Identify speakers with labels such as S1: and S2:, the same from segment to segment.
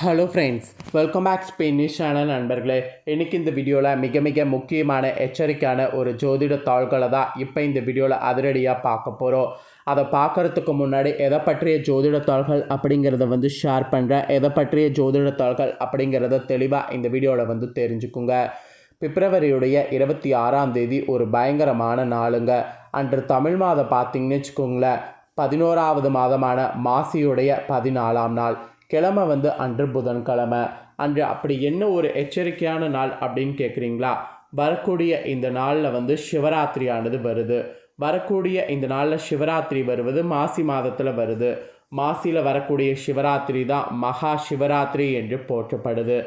S1: Hello friends welcome back Spanish channel நண்பர்களே. இன்றைக்கி இந்த வீடியோவில் மிக மிக முக்கியமான எச்சரிக்கையான ஒரு ஜோதிட தாள்களை தான் இப்போ இந்த வீடியோவில் அதிரடியாக பார்க்க போகிறோம் அதை பார்க்குறதுக்கு முன்னாடி எதை பற்றிய ஜோதிட தாள்கள் அப்படிங்கிறத வந்து ஷேர் பண்ணுறேன் எதை பற்றிய ஜோதிட தாள்கள் அப்படிங்கிறத தெளிவாக இந்த வீடியோவில் வந்து தெரிஞ்சுக்குங்க. பிப்ரவரியுடைய இருபத்தி ஆறாம் தேதி ஒரு பயங்கரமான நாளுங்க. அன்று தமிழ் மாதம் பார்த்தீங்கன்னு வச்சுக்கோங்களேன். பதினோராவது மாதமான மாசியுடைய பதினாலாம் நாள். கிழமை வந்து அன்று புதன்கிழமை. அன்று அப்படி என்ன ஒரு எச்சரிக்கையான நாள் அப்படின்னு கேட்குறீங்களா வரக்கூடிய இந்த நாளில் வந்து சிவராத்திரியானது வருது. வரக்கூடிய இந்த நாளில் சிவராத்திரி வருவது மாசி மாதத்தில் வருது. மாசியில் வரக்கூடிய சிவராத்திரி தான் மகா சிவராத்திரி என்று போற்றப்படுது.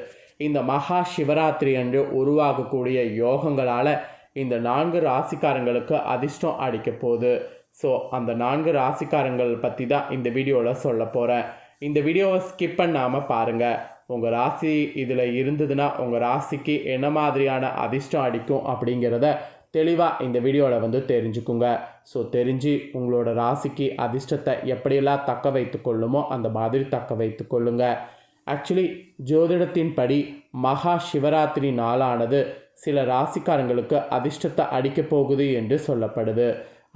S1: இந்த மகா சிவராத்திரி என்று உருவாகக்கூடிய யோகங்களால் இந்த நான்கு ராசிக்காரங்களுக்கு அதிர்ஷ்டம் அடிக்க போகுது. ஸோ அந்த நான்கு ராசிக்காரங்கள் பற்றி தான் இந்த வீடியோவில் சொல்ல போகிறேன் இந்த வீடியோவை ஸ்கிப் பண்ணாமல் பாருங்கள் உங்கள் ராசி இதில் இருந்ததுன்னா உங்கள் ராசிக்கு என்ன மாதிரியான அதிர்ஷ்டம் அடிக்கும் அப்படிங்கிறத தெளிவாக இந்த வீடியோவில் வந்து தெரிஞ்சுக்குங்க. ஸோ தெரிஞ்சு உங்களோட ராசிக்கு அதிர்ஷ்டத்தை எப்படியெல்லாம் தக்க வைத்து கொள்ளுமோ அந்த மாதிரி தக்க வைத்து கொள்ளுங்க. ஆக்சுவலி ஜோதிடத்தின் படி மகா சிவராத்திரி நாளானது சில ராசிக்காரங்களுக்கு அதிர்ஷ்டத்தை அடிக்கப் போகுது என்று சொல்லப்படுது.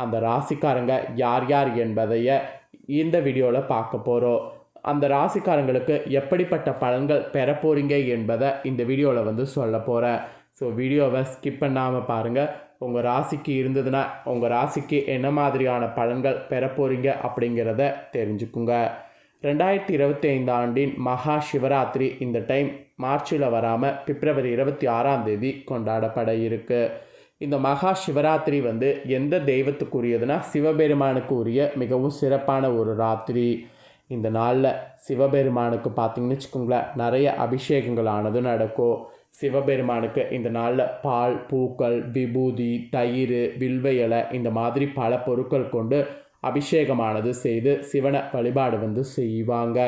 S1: அந்த ராசிக்காரங்க யார் யார் என்பதைய இந்த வீடியோவில் பார்க்க போகிறோம் அந்த ராசிக்காரங்களுக்கு எப்படிப்பட்ட பலன்கள் பெற போகிறீங்க என்பதை இந்த வீடியோவில் வந்து சொல்ல போகிறேன் ஸோ வீடியோவை ஸ்கிப் பண்ணாமல் பாருங்கள் உங்கள் ராசிக்கு இருந்ததுன்னா உங்கள் ராசிக்கு என்ன மாதிரியான பலன்கள் பெற போகிறீங்க அப்படிங்கிறத தெரிஞ்சுக்குங்க. ரெண்டாயிரத்தி இருபத்தி ஐந்து ஆண்டின் மகா சிவராத்திரி இந்த டைம் மார்ச்சில் வராமல் பிப்ரவரி இருபத்தி ஆறாம் தேதி கொண்டாடப்பட இருக்குது இந்த மகா சிவராத்திரி வந்து எந்த தெய்வத்துக்குரியதுன்னா சிவபெருமானுக்கு உரிய மிகவும் சிறப்பான ஒரு ராத்திரி. இந்த நாளில் சிவபெருமானுக்கு பார்த்தீங்கன்னு வச்சுக்கோங்களேன் நிறைய அபிஷேகங்களானது நடக்கும். சிவபெருமானுக்கு இந்த நாளில் பால் பூக்கள் விபூதி தயிர் வில்வ இலை இந்த மாதிரி பல பொருட்கள் கொண்டு அபிஷேகமானது செய்து சிவனை வழிபாடு வந்து செய்வாங்க.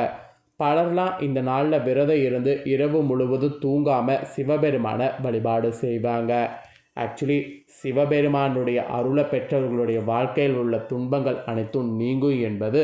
S1: பலர்லாம் இந்த நாளில் விரதம் இருந்து இரவு முழுவதும் தூங்காமல் சிவபெருமானை வழிபாடு செய்வாங்க. ஆக்சுவலி சிவபெருமானுடைய அருளை பெற்றவர்களுடைய வாழ்க்கையில் உள்ள துன்பங்கள் அனைத்தும் நீங்கும் என்பது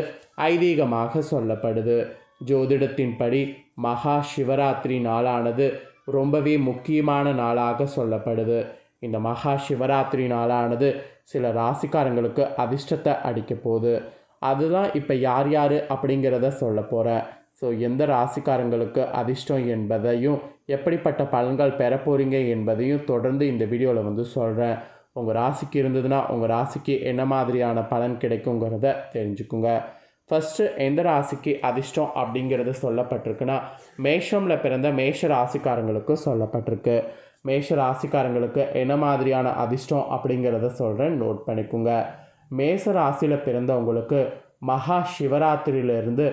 S1: ஐதீகமாக சொல்லப்படுது. ஜோதிடத்தின்படி மகா சிவராத்திரி நாளானது ரொம்பவே முக்கியமான நாளாக சொல்லப்படுது. இந்த மகா சிவராத்திரி நாளானது சில ராசிக்காரங்களுக்கு அதிர்ஷ்டத்தை அடிக்க போகுது. அதுதான் இப்போ யார் யார் அப்படிங்கிறத சொல்ல போகிறேன் ஸோ எந்த ராசிக்காரங்களுக்கு அதிர்ஷ்டம் என்பதையும் எப்படிப்பட்ட பலன்கள் பெற போகிறீங்க என்பதையும் தொடர்ந்து இந்த வீடியோவில் வந்து சொல்கிறேன் உங்கள் ராசிக்கு இருந்ததுன்னா உங்கள் ராசிக்கு என்ன மாதிரியான பலன் கிடைக்குங்கிறத தெரிஞ்சுக்குங்க. ஃபஸ்ட்டு எந்த ராசிக்கு அதிர்ஷ்டம் அப்படிங்கிறது சொல்லப்பட்டிருக்குன்னா மேஷமில் பிறந்த மேஷ ராசிக்காரங்களுக்கு சொல்லப்பட்டிருக்கு. மேஷ ராசிக்காரங்களுக்கு என்ன மாதிரியான அதிர்ஷ்டம் அப்படிங்கிறத சொல்கிறேன் நோட் பண்ணிக்கோங்க. மேச ராசியில் பிறந்தவங்களுக்கு மகா சிவராத்திரியிலிருந்து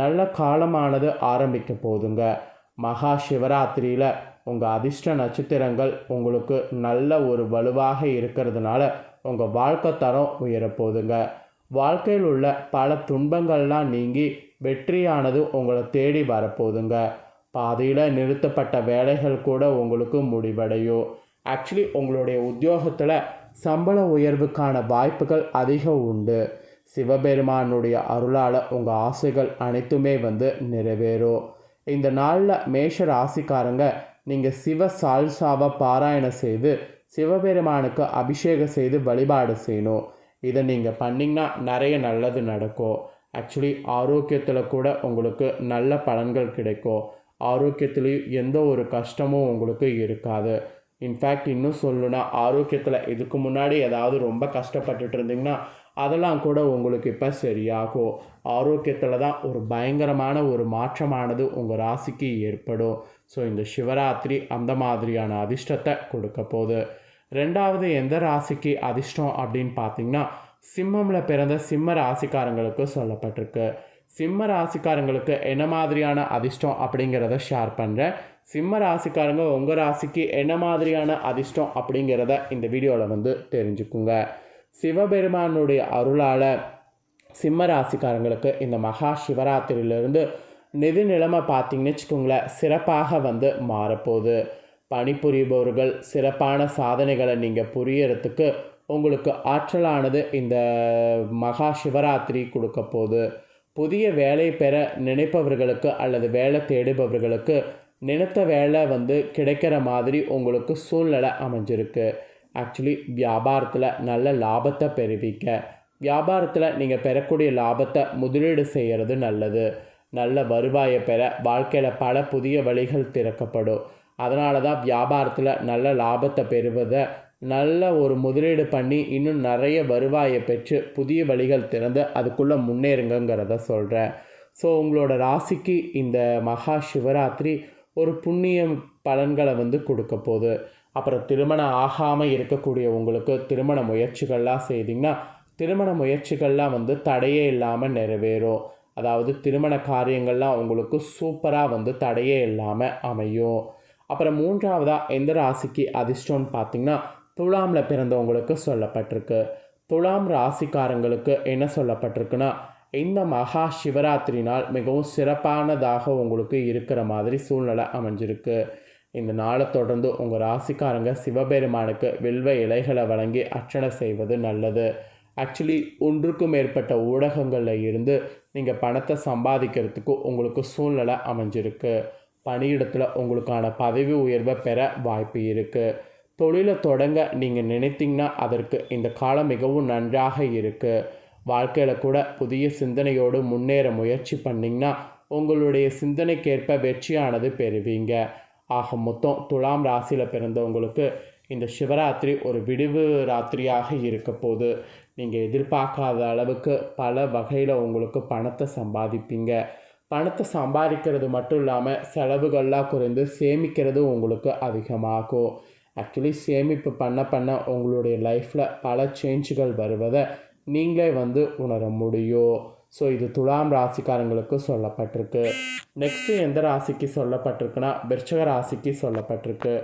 S1: நல்ல காலமானது ஆரம்பிக்க போதுங்க மகா சிவராத்திரியில் உங்கள் அதிர்ஷ்ட நட்சத்திரங்கள் உங்களுக்கு நல்ல ஒரு வலுவாக இருக்கிறதுனால உங்கள் வாழ்க்கை தரம் உயரப்போகுதுங்க வாழ்க்கையில் உள்ள பல துன்பங்கள்லாம் நீங்கி வெற்றியானது உங்களை தேடி வரப்போகுதுங்க பாதியில் நிறுத்தப்பட்ட வேலைகள் கூட உங்களுக்கு முடிவடையும். ஆக்சுவலி உங்களுடைய உத்தியோகத்தில் சம்பள உயர்வுக்கான வாய்ப்புகள் அதிகம் உண்டு. சிவபெருமானுடைய அருளால் உங்கள் ஆசைகள் அனைத்துமே வந்து நிறைவேறும். இந்த நாளில் மேஷ ராசிக்காரங்க நீங்கள் சிவ சால்சாவை பாராயணம் செய்து சிவபெருமானுக்கு அபிஷேகம் செய்து வழிபாடு செய்யணும். இதை நீங்கள் பண்ணிங்கன்னா நிறைய நல்லது நடக்கும். ஆக்சுவலி ஆரோக்கியத்தில் கூட உங்களுக்கு நல்ல பலன்கள் கிடைக்கும். ஆரோக்கியத்துலேயும் எந்த ஒரு கஷ்டமும் உங்களுக்கு இருக்காது. இன்ஃபேக்ட் இன்னும் சொல்லணுன்னா ஆரோக்கியத்தில் இதுக்கு முன்னாடி ஏதாவது ரொம்ப கஷ்டப்பட்டுட்டு இருந்தீங்கன்னா அதெல்லாம் கூட உங்களுக்கு இப்போ சரியாகும். ஆரோக்கியத்தில் தான் ஒரு பயங்கரமான ஒரு மாற்றமானது உங்கள் ராசிக்கு ஏற்படும். ஸோ இந்த சிவராத்திரி அந்த மாதிரியான அதிர்ஷ்டத்தை கொடுக்க போகுது. ரெண்டாவது எந்த ராசிக்கு அதிர்ஷ்டம் அப்படின்னு பார்த்தீங்கன்னா சிம்மமில் பிறந்த சிம்ம ராசிக்காரங்களுக்கு சொல்லப்பட்டிருக்கு. சிம்ம ராசிக்காரங்களுக்கு என்ன மாதிரியான அதிர்ஷ்டம் அப்படிங்கிறத ஷேர் பண்ணுறேன் சிம்ம ராசிக்காரங்க உங்கள் ராசிக்கு என்ன மாதிரியான அதிர்ஷ்டம் அப்படிங்கிறத இந்த வீடியோவில் வந்து தெரிஞ்சுக்குங்க. சிவபெருமானுடைய அருளால் சிம்ம ராசிக்காரங்களுக்கு இந்த மகா சிவராத்திரியிலிருந்து நிதி நிலைமை பார்த்தீங்கன்னு வச்சுக்கோங்களேன் சிறப்பாக வந்து மாறப்போகுது. பணிபுரிபவர்கள் சிறப்பான சாதனைகளை நீங்கள் புரியறதுக்கு உங்களுக்கு ஆற்றலானது இந்த மகா சிவராத்திரி கொடுக்க போகுது. புதிய வேலை பெற நினைப்பவர்களுக்கு அல்லது வேலை தேடுபவர்களுக்கு நினைத்த வேலை வந்து கிடைக்கிற மாதிரி உங்களுக்கு சூழ்நிலை அமைஞ்சிருக்கு. ஆக்சுவலி வியாபாரத்தில் நல்ல லாபத்தை பெறுவிக்க வியாபாரத்தில் நீங்கள் பெறக்கூடிய லாபத்தை முதலீடு செய்கிறது நல்லது. நல்ல வருவாயை பெற வாழ்க்கையில் பல புதிய வழிகள் திறக்கப்படும். அதனால தான் வியாபாரத்தில் நல்ல லாபத்தை பெறுவதை நல்ல ஒரு முதலீடு பண்ணி இன்னும் நிறைய வருவாயை பெற்று புதிய வழிகள் திறந்து அதுக்குள்ளே முன்னேறுங்கிறத சொல்கிறேன் ஸோ உங்களோட ராசிக்கு இந்த மகா சிவராத்திரி ஒரு புண்ணிய பலன்களை வந்து கொடுக்க போகுது. அப்புறம் திருமணம் ஆகாமல் இருக்கக்கூடிய உங்களுக்கு திருமண முயற்சிகள்லாம் செய்திங்கன்னா திருமண முயற்சிகள்லாம் வந்து தடையே இல்லாமல் நிறைவேறும். அதாவது திருமண காரியங்கள்லாம் உங்களுக்கு சூப்பராக வந்து தடையே இல்லாமல் அமையும். அப்புறம் மூன்றாவதாக எந்த ராசிக்கு அதிர்ஷ்டம்னு பார்த்தீங்கன்னா துலாமில் பிறந்தவங்களுக்கு சொல்லப்பட்டிருக்கு. துலாம் ராசிக்காரங்களுக்கு என்ன சொல்லப்பட்டிருக்குன்னா இந்த மகா சிவராத்திரி நாள் மிகவும் சிறப்பானதாக உங்களுக்கு இருக்கிற மாதிரி சூழ்நிலை அமைஞ்சிருக்கு. இந்த நாளை தொடர்ந்து உங்கள் ராசிக்காரங்க சிவபெருமானுக்கு வில்வ இலைகளை வழங்கி அர்ச்சனை செய்வது நல்லது. ஆக்சுவலி ஒன்றுக்கும் மேற்பட்ட ஊடகங்களில் இருந்து நீங்கள் பணத்தை சம்பாதிக்கிறதுக்கு உங்களுக்கு சூழ்நிலை அமைஞ்சிருக்கு. பணியிடத்தில் உங்களுக்கான பதவி உயர்வை பெற வாய்ப்பு இருக்குது தொழிலை தொடங்க நீங்கள் நினைத்தீங்கன்னா அதற்கு இந்த காலம் மிகவும் நன்றாக இருக்குது வாழ்க்கையில் கூட புதிய சிந்தனையோடு முன்னேற முயற்சி பண்ணிங்கன்னா உங்களுடைய சிந்தனைக்கேற்ப வெற்றியானது பெறுவீங்க. ஆக மொத்தம் துலாம் ராசியில் பிறந்தவங்களுக்கு இந்த சிவராத்திரி ஒரு விடுவு ராத்திரியாக இருக்க போது நீங்கள் எதிர்பார்க்காத அளவுக்கு பல வகையில் உங்களுக்கு பணத்தை சம்பாதிப்பீங்க. பணத்தை சம்பாதிக்கிறது மட்டும் இல்லாமல் செலவுகள்லாம் குறைந்து சேமிக்கிறது உங்களுக்கு அதிகமாகும். ஆக்சுவலி சேமிப்பு பண்ண பண்ண உங்களுடைய லைஃப்பில் பல சேஞ்சுகள் வருவதை நீங்களே வந்து உணர முடியும். ஸோ இது துலாம் ராசிக்காரங்களுக்கு சொல்லப்பட்டிருக்கு. நெக்ஸ்ட்டு எந்த ராசிக்கு சொல்லப்பட்டிருக்குன்னா விருச்சக ராசிக்கு சொல்லப்பட்டிருக்கு.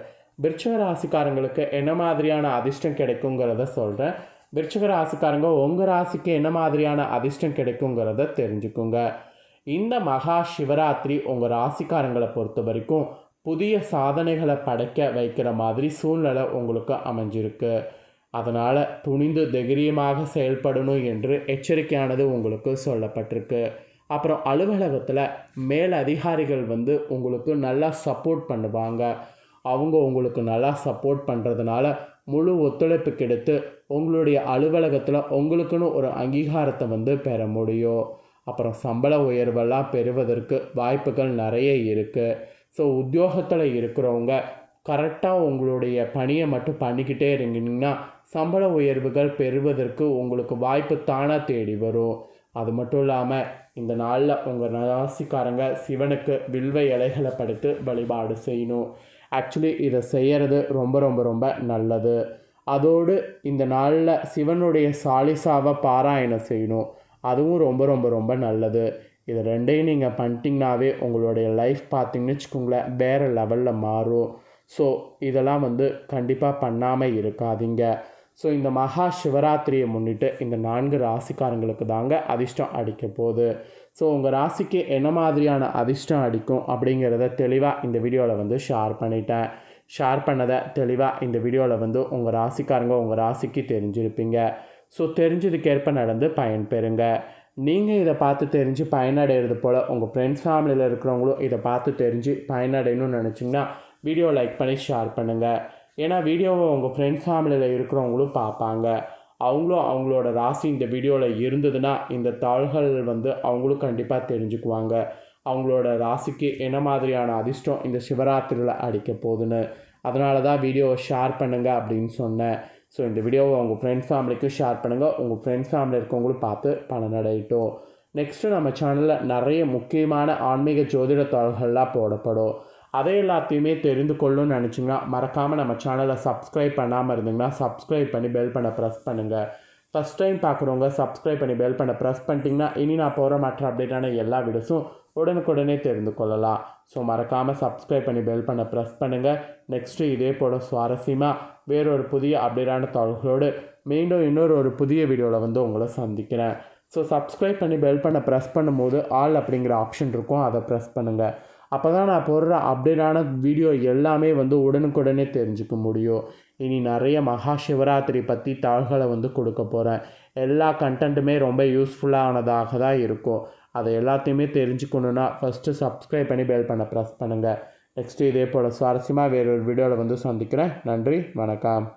S1: விருச்சக ராசிக்காரங்களுக்கு என்ன மாதிரியான அதிர்ஷ்டம் கிடைக்குங்கிறத சொல்கிறேன் விருச்சக ராசிக்காரங்க உங்கள் ராசிக்கு என்ன மாதிரியான அதிர்ஷ்டம் கிடைக்குங்கிறத தெரிஞ்சுக்குங்க. இந்த மகா சிவராத்திரி உங்கள் ராசிக்காரங்களை பொறுத்த வரைக்கும் புதிய சாதனைகளை படைக்க வைக்கிற மாதிரி சூழ்நிலை உங்களுக்கு அமைஞ்சிருக்கு. அதனால் துணிந்து தைரியமாக செயல்படணும் என்று எச்சரிக்கையானது உங்களுக்கு சொல்லப்பட்டிருக்கு. அப்புறம் அலுவலகத்தில் மேல் அதிகாரிகள் வந்து உங்களுக்கு நல்லா சப்போர்ட் பண்ணுவாங்க. அவங்க உங்களுக்கு நல்லா சப்போர்ட் பண்ணுறதுனால முழு ஒத்துழைப்பு கிடைத்து உங்களுடைய அலுவலகத்தில் உங்களுக்குன்னு ஒரு அங்கீகாரத்தை வந்து பெற முடியும். அப்புறம் சம்பள உயர்வெல்லாம் பெறுவதற்கு வாய்ப்புகள் நிறைய இருக்குது ஸோ உத்தியோகத்தில் இருக்கிறவங்க கரெக்டாக உங்களுடைய பணியை மட்டும் பண்ணிக்கிட்டே இருந்தீங்கன்னா சம்பள உயர்வுகள் பெறுவதற்கு உங்களுக்கு வாய்ப்பு தானாக தேடி வரும். அது மட்டும் இல்லாமல் இந்த நாளில் உங்கள் ராசிக்காரங்க சிவனுக்கு வில்வ இலைகளை படுத்து வழிபாடு செய்யணும். ஆக்சுவலி இதை செய்கிறது ரொம்ப ரொம்ப ரொம்ப நல்லது. அதோடு இந்த நாளில் சிவனுடைய சாலிசாவை பாராயணம் செய்யணும். அதுவும் ரொம்ப ரொம்ப ரொம்ப நல்லது. இது ரெண்டையும் நீங்கள் பண்ணிட்டீங்கனாவே உங்களுடைய லைஃப் பார்த்தீங்கன்னு வச்சுக்கோங்களேன் வேறு லெவலில் மாறும். ஸோ இதெல்லாம் வந்து கண்டிப்பாக பண்ணாமல் இருக்காதீங்க. ஸோ இந்த மகா சிவராத்திரியை முன்னிட்டு இந்த நான்கு ராசிக்காரங்களுக்கு தாங்க அதிர்ஷ்டம் அடிக்க போகுது. ஸோ உங்கள் ராசிக்கு என்ன மாதிரியான அதிர்ஷ்டம் அடிக்கும் அப்படிங்கிறத தெளிவாக இந்த வீடியோவில் வந்து ஷேர் பண்ணிட்டேன். ஷேர் பண்ணதை தெளிவாக இந்த வீடியோவில் வந்து உங்கள் ராசிக்காரங்க உங்கள் ராசிக்கு தெரிஞ்சிருப்பீங்க. ஸோ தெரிஞ்சதுக்கேற்ப நடந்து பயன்பெறுங்க நீங்கள் இதை பார்த்து தெரிஞ்சு பயனடைகிறது போல் உங்கள் ஃப்ரெண்ட்ஸ் ஃபேமிலியில் இருக்கிறவங்களும் இதை பார்த்து தெரிஞ்சு பயனடையணும்னு நினச்சிங்கன்னா வீடியோ லைக் பண்ணி ஷேர் பண்ணுங்கள் ஏன்னா வீடியோவை உங்கள் ஃப்ரெண்ட்ஸ் ஃபேமிலியில் இருக்கிறவங்களும் பார்ப்பாங்க. அவங்களும் அவங்களோட ராசி இந்த வீடியோவில் இருந்ததுன்னா இந்த தாள்கள் வந்து அவங்களும் கண்டிப்பாக தெரிஞ்சுக்குவாங்க. அவங்களோட ராசிக்கு என்ன மாதிரியான அதிர்ஷ்டம் இந்த சிவராத்திரியில் அடிக்க போகுதுன்னு. அதனால தான் வீடியோவை ஷேர் பண்ணுங்கள் அப்படின்னு சொன்னேன். ஸோ இந்த வீடியோவை உங்கள் ஃப்ரெண்ட்ஸ் ஃபேமிலிக்கும் ஷேர் பண்ணுங்கள் உங்கள் ஃப்ரெண்ட்ஸ் ஃபேமிலி இருக்கவங்களும் பார்த்து பலனடையட்டும் நெக்ஸ்ட்டு நம்ம சேனலில் நிறைய முக்கியமான ஆன்மீக ஜோதிட தாள்கள்லாம் போடப்படும். அதை எல்லாத்தையுமே தெரிந்து கொள்ளணும்னு நினச்சிங்கன்னா மறக்காமல் நம்ம சேனலை சப்ஸ்கிரைப் பண்ணாமல் இருந்தீங்கன்னா சப்ஸ்கிரைப் பண்ணி பெல் பண்ண ப்ரெஸ் பண்ணுங்கள் ஃபஸ்ட் டைம் பார்க்குறவங்க சப்ஸ்கிரைப் பண்ணி பெல் பண்ண ப்ரெஸ் பண்ணிட்டீங்கன்னா இனி நான் போகிற மற்ற அப்டேட்டான எல்லா வீடியோஸும் உடனுக்குடனே தெரிந்து கொள்ளலாம். ஸோ மறக்காமல் சப்ஸ்கிரைப் பண்ணி பெல் பண்ண ப்ரெஸ் பண்ணுங்கள் நெக்ஸ்ட்டு இதே போல் சுவாரஸ்யமாக வேறொரு புதிய அப்டேட்டான தகவல்களோடு மீண்டும் இன்னொரு ஒரு புதிய வீடியோவில் வந்து உங்களை சந்திக்கிறேன். ஸோ சப்ஸ்கிரைப் பண்ணி பெல் பண்ண ப்ரெஸ் பண்ணும்போது ஆல் அப்படிங்கிற ஆப்ஷன் இருக்கும். அதை ப்ரெஸ் பண்ணுங்கள் அப்போ தான் நான் போடுற அப்டேட்டான வீடியோ எல்லாமே வந்து உடனுக்குடனே தெரிஞ்சுக்க முடியும். இனி நிறைய மகா சிவராத்திரி பற்றி தாள்களை வந்து கொடுக்க போகிறேன் எல்லா கண்டென்ட்டுமே ரொம்ப யூஸ்ஃபுல்லானதாக தான் இருக்கும். அதை எல்லாத்தையுமே தெரிஞ்சுக்கணுன்னா ஃபஸ்ட்டு சப்ஸ்கிரைப் பண்ணி பெல் பண்ண ப்ரெஸ் பண்ணுங்கள் நெக்ஸ்ட்டு இதே போல் சுவாரஸ்யமாக வேறொரு வீடியோவில் வந்து சந்திக்கிறேன். நன்றி வணக்கம்.